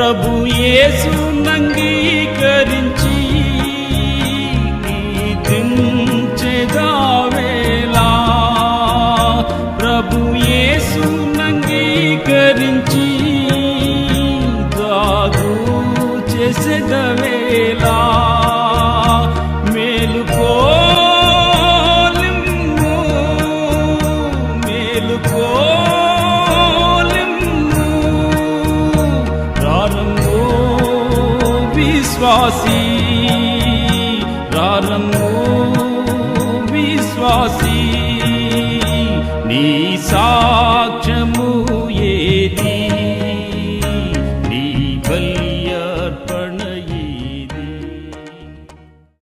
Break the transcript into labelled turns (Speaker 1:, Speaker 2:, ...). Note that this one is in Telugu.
Speaker 1: ప్రభు యేసు నంగీకరించి దించెదావేలా ప్రభు యేసు నంగీకరించి దాగు చేసేదవేలా మేలుకో మేలుకో విశ్వాసీ రారమ్ము విశ్వాసీ నీ సాక్ష్యము